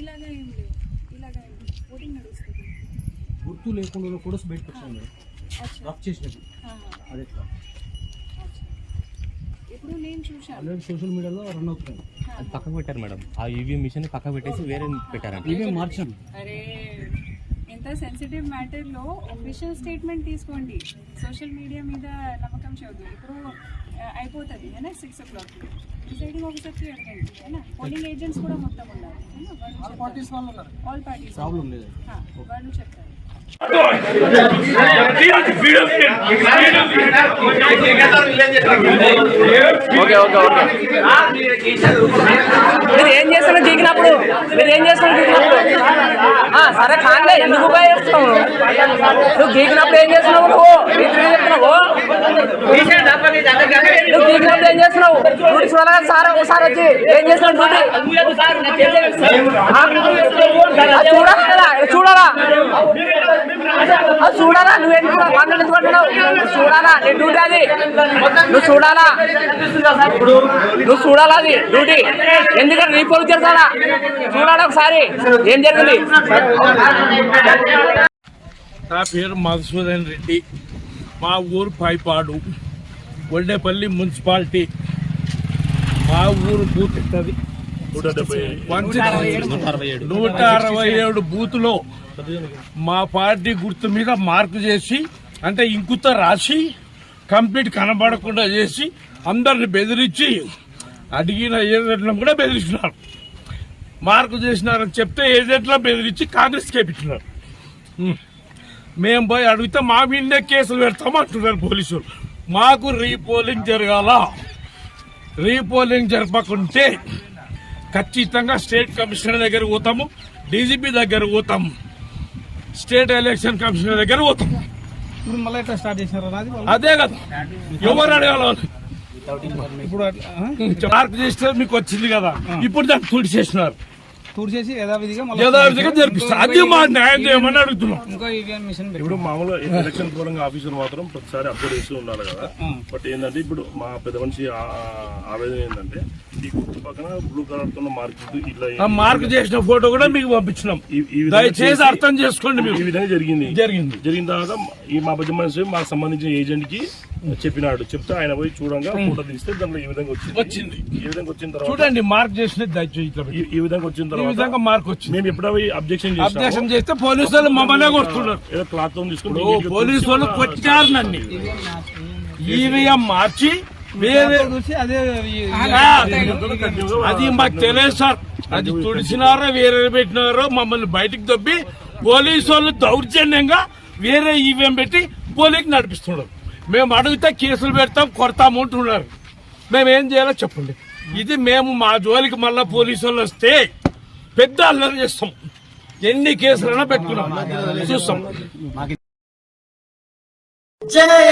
ఇలాగా ఏం లేవు. ఇలాగా ఏం లేవు. ఓటింగ్ నడుస్తుంది. గుర్తు లేకుండా ఫొటోస్ బయటకు అచ్చా. రఫ్ చేసినట్టు అది. ఇప్పుడు నేను చూశాను. సోషల్ మీడియాలో రన్ అవుతుంది అది పక్కకు పెట్టారు మేడం. ఆ ఈవీఎం మిషన్ పక్కకు పెట్టేసి వేరే పెట్టారంట. ఇవే మార్చాను. అరే ఇంత సెన్సిటివ్ మ్యాటర్లో ఒఫిషియల్ స్టేట్మెంట్ తీసుకోండి. సోషల్ మీడియా మీద నమ్మకం చేయొద్దు ఇప్పుడు అయిపోతుంది. సిక్స్ ఓ క్లాక్ డిసైడింగ్ ఆఫీసర్కి అడగండి ఏనా పోలింగ్ ఏజెంట్స్ కూడా మొత్తం ఉండాలి ఏనా? వాళ్ళు పార్టీస్ ఆల్ పార్టీస్ ప్రాబ్లం లేదు వాళ్ళు చెప్తారు మీరు ఏం చేస్తున్నారు? దిగినప్పుడు? మీరు ఏం చేస్తున్నారు? దిగినప్పుడు? సరే కాదులే ఎందుకు ఉపయోగిస్తావు నువ్వు దిగినప్పుడు ఏం చేస్తున్నావు? నువ్వు? చెప్తున్నావు నువ్వు దిగినప్పుడు ఏం చేస్తున్నావు? డ్యూటీ చూడాలి సార్ ఒకసారి వచ్చి ఏం చేస్తున్నావు డ్యూటీ? ఆ? చూడాలా? కదా? చూడాలా? అది చూడాలా? నువ్వు ఎందుకు వందలు అంటున్నావు చూడాలా? నీ డ్యూటీ అది. నువ్వు చూడాలా? నువ్వు చూడాలా అది డ్యూటీ? ఎందుకంటే నీ పోలీసు చేస్తాడా? చూడాలా ఒకసారి? ఏం జరిగింది? నా పేరు మధుసూదన్ రెడ్డి. మా ఊరు పైపాడు. గొడ్డేపల్లి మున్సిపాలిటీ మా ఊరు బూత్ ఇస్తుంది నూట అరవై ఏడు. బూత్లో మా పార్టీ గుర్తు మీద మార్కు చేసి అంటే ఇంకుతో రాసి కంప్లీట్ కనబడకుండా చేసి అందరిని బెదిరించి అడిగిన ఏజెంట్లను కూడా బెదిరించినారు మార్కు చేసినారని చెప్తే ఏజెంట్లను బెదిరించి కాంగ్రెస్ కేపించినారు మేము పోయి అడిగితే మా మీదే కేసులు పెడతామంటున్నారు పోలీసులు. మాకు రీపోలింగ్ జరగాల. రీపోలింగ్ జరపకుంటే ఖచ్చితంగా స్టేట్ కమిషనర్ దగ్గర పోతాము డీజీపీ దగ్గర పోతాము స్టేట్ ఎలక్షన్ కమిషనర్ దగ్గర పోతాము. చేసినారు? అది కదా. ఎవరు అడగాల ఇప్పుడు మార్క్ చేస్తే మీకు వచ్చింది కదా. ఇప్పుడు దాన్ని తుడి చేసినారు టూర్ చేసి యథావిధిగా మళ్ళీ యథావిధిగా జరిపిస్తారు అది మా న్యాయం చేయమని అడుగుతున్నాం. ఇంకో ఈవీఎం మిషన్ పెట్టి. ఇప్పుడు మామూలుగా ఎలక్షన్ పోలింగ్ ఆఫీసర్ మాత్రం ప్రతిసారి అప్డేట్ చేస్తూ ఉండాలి కదా. బట్ ఏంటంటే ఇప్పుడు మా పెద్ద మనిషి ఆవేదన ఏంటంటే ఈ గుర్తు పక్కన బ్లూ కలర్తో మార్క్ ఇట్లా మార్క్ చేసిన ఫోటో కూడా మీకు పంపించినాం. దయచేసి చేసి- అర్థం చేసుకోండి ఈ మీరు. విధంగా జరిగింది. జరిగింది. జరిగిన తర్వాత ఈ మా పెద్ద మనిషి మాకు సంబంధించిన ఏజెంట్కి చెప్పినాడు. చెప్తే ఆయన పోయి చూడంగా ఫోటో తీస్తే దాంట్లో ఈ విధంగా వచ్చింది. వచ్చింది. ఈ విధంగా వచ్చిన తర్వాత చూడండి మార్క్ దయచేసి పెట్టి. ఈ- ఈ విధంగా వచ్చిన ఈ తర్వాత విధంగా మార్క్ వచ్చింది. మేము ఎప్పుడో అబ్జెక్షన్ అబ్జెక్షన్ చేస్తే పోలీసు వాళ్ళు మమ్మల్నే కొడుతున్నారు. ఏదో క్లాత్తో తీసుకుని ఓ, పోలీసు వాళ్ళు కొట్టినారు నన్ను. ఈవీఎం మార్చి వేరే చూసి అది మాకు తెలియదు సార్. అది తుడిచినారో వేరే పెట్టినారో మమ్మల్ని బయటికి దొబ్బి పోలీసు వాళ్ళు దౌర్జన్యంగా వేరే ఈవీఎం పెట్టి పోలీకి నడిపిస్తున్నారు. మేము అడిగితే కేసులు పెడతాం కొడతాము అంటున్నారు. మేమేం చేయాలో చెప్పండి. ఇది మేము మా జోలికి మళ్ళీ పోలీసు వాళ్ళు వస్తే పెద్ద అల్లరి చేస్తాం. ఎన్ని కేసులైనా పెట్టుకున్నాం. చూస్తాం. జయ